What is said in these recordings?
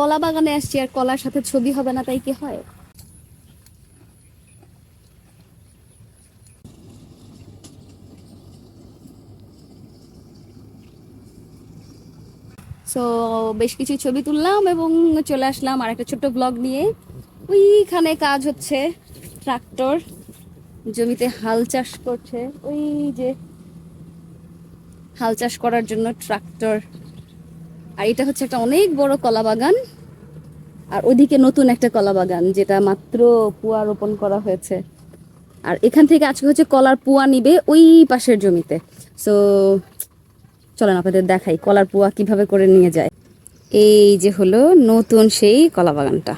কলা বাগানে আসছি আর কলার সাথে ছবি হবে না, তাই কি হয়? সো বেশ কিছু ছবি তুললাম এবং চলে আসলাম আর একটা ছোট্ট ব্লগ নিয়ে। ওইখানে কাজ হচ্ছে ট্রাক্টর জমিতে হাল চাষ করছে। ওই যে হাল চাষ করার জন্য ট্রাক্টর আর এটা হচ্ছে একটা অনেক বড় কলা বাগান। আর ওদিকে নতুন একটা কলা বাগান, যেটা মাত্র পুয়া রোপণ করা হয়েছে। আর এখান থেকে আজকে হচ্ছে কলার পুয়া নিবে ওই পাশের জমিতে। সো চলেন আপনাদের দেখাই কলার পুয়া কীভাবে করে নিয়ে যায়। এই যে হলো নতুন সেই কলা বাগানটা।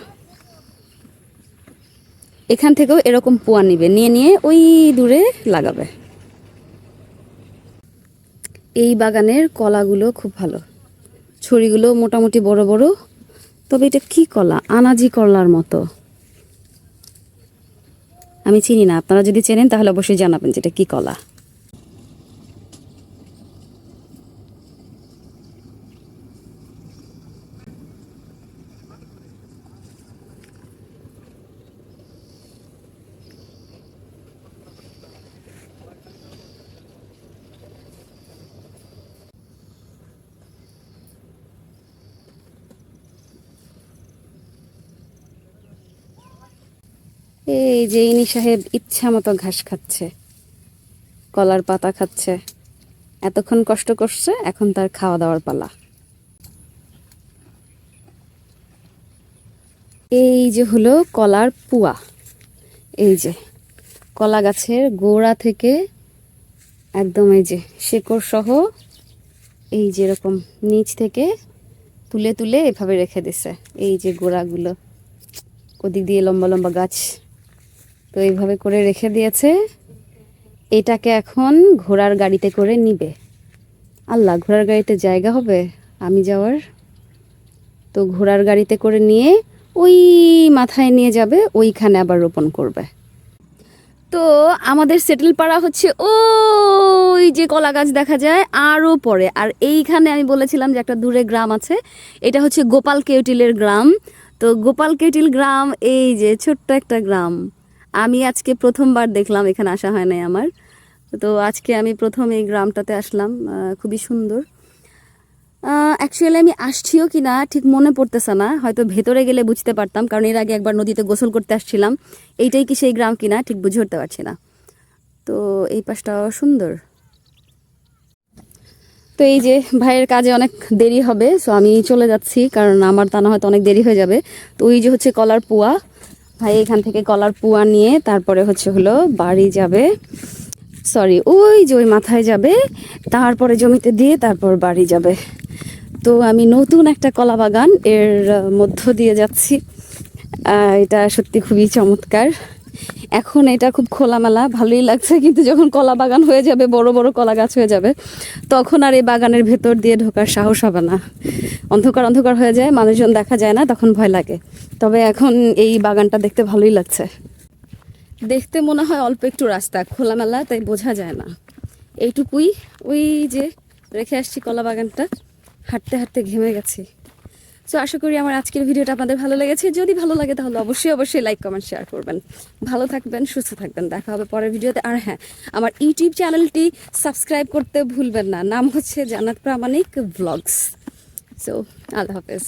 এখান থেকেও এরকম পুয়া নিবে, নিয়ে নিয়ে ওই দূরে লাগাবে। এই বাগানের কলাগুলো খুব ভালো। ছড়িগুলো মোটামুটি বড় বড়। তবে এটা কি কলা? আনাজি কলার মতো। আমি চিনি না, আপনারা যদি চেনেন তাহলে অবশ্যই জানাবেন যে এটা কী কলা। এই যে ইনি সাহেব ইচ্ছা মতো ঘাস খাচ্ছে, কলার পাতা খাচ্ছে, এতক্ষণ কষ্ট করছে, এখন তার খাওয়া দাওয়ার পালা। এই যে হলো কলার পুয়া। এই যে কলা গাছের গোড়া থেকে একদম এই যে শেকড় সহ এই যে এরকম নিচ থেকে তুলে তুলে এভাবে রেখে দিছে। এই যে গোড়াগুলো, ওদিক দিয়ে লম্বা লম্বা গাছ তো এইভাবে করে রেখে দিয়েছে। এটাকে এখন ঘোড়ার গাড়িতে করে নিবে। আল্লাহ, ঘোড়ার গাড়িতে জায়গা হবে আমি যাওয়ার? তো ঘোড়ার গাড়িতে করে নিয়ে ওই মাথায় নিয়ে যাবে, ওইখানে আবার রোপণ করবে। তো আমাদের সেটেল পাড়া হচ্ছে ওই যে কলা গাছ দেখা যায়, আরও পরে। আর এইখানে আমি বলেছিলাম যে একটা দূরে গ্রাম আছে, এটা হচ্ছে গোপাল কেউটিলের গ্রাম। তো গোপাল কেউটিল গ্রাম, এই যে ছোট্ট একটা গ্রাম। আমি আজকে প্রথমবার দেখলাম, এখানে আসা হয় নাই আমার। তো আজকে আমি প্রথম এই গ্রামটাতে আসলাম খুবই সুন্দর। অ্যাকচুয়ালি আমি আসছিও কি না, ঠিক মনে পড়তেছে না। হয়তো ভেতরে গেলে বুঝতে পারতাম, কারণ এর আগে একবার নদীতে গোসল করতে আসছিলাম। এইটাই কি সেই গ্রাম কিনা, ঠিক বুঝে উঠতে পারছি না। তো এই পাশটাও সুন্দর। তো এই যে ভাইয়ের কাজে অনেক দেরি হবে সো আমি চলে যাচ্ছি, কারণ আমার তা না হয়তো অনেক দেরি হয়ে যাবে। তো ওই যে হচ্ছে কলার পুয়া। ভাই এখান থেকে কলার পুয়া নিয়ে তারপরে হচ্ছে হলো বাড়ি যাবে। সরি ওই যে ওই মাথায় যাবে, তারপরে জমিতে দিয়ে তারপর বাড়ি যাবে। তো আমি নতুন একটা কলা বাগান এর মধ্য দিয়ে যাচ্ছি। এটা সত্যি খুবই চমৎকার। এখন এটা খুব খোলামেলা, ভালোই লাগছে, কিন্তু যখন কলা বাগান হয়ে যাবে, বড় বড় কলা গাছ হয়ে যাবে, তখন আর এই বাগানের ভেতর দিয়ে ঢোকার সাহস হবে না। অন্ধকার অন্ধকার হয়ে যায়, মানুষজন দেখা যায় না, তখন ভয় লাগে। তবে এখন এই বাগানটা দেখতে ভালোই লাগছে। দেখতে মনে হয় অল্প একটু রাস্তা, খোলামেলা, তাই বোঝা যায় না। এইটুকুই, ওই যে রেখে আসছি কলা বাগানটা, হাঁটতে হাঁটতে ঘেমে গেছি। সো আশা করি আমার আজকের ভিডিওটা আপনাদের ভালো লেগেছে। যদি ভালো লাগে তাহলে অবশ্যই অবশ্যই লাইক কমেন্ট শেয়ার করবেন। ভালো থাকবেন, সুস্থ থাকবেন। দেখা হবে পরের ভিডিওতে। আর হ্যাঁ আমার ইউটিউব চ্যানেলটি সাবস্ক্রাইব করতে ভুলবেন না। নাম হচ্ছে জান্নাত প্রামাণিক ব্লগস সো আল্লাহ হাফেজ।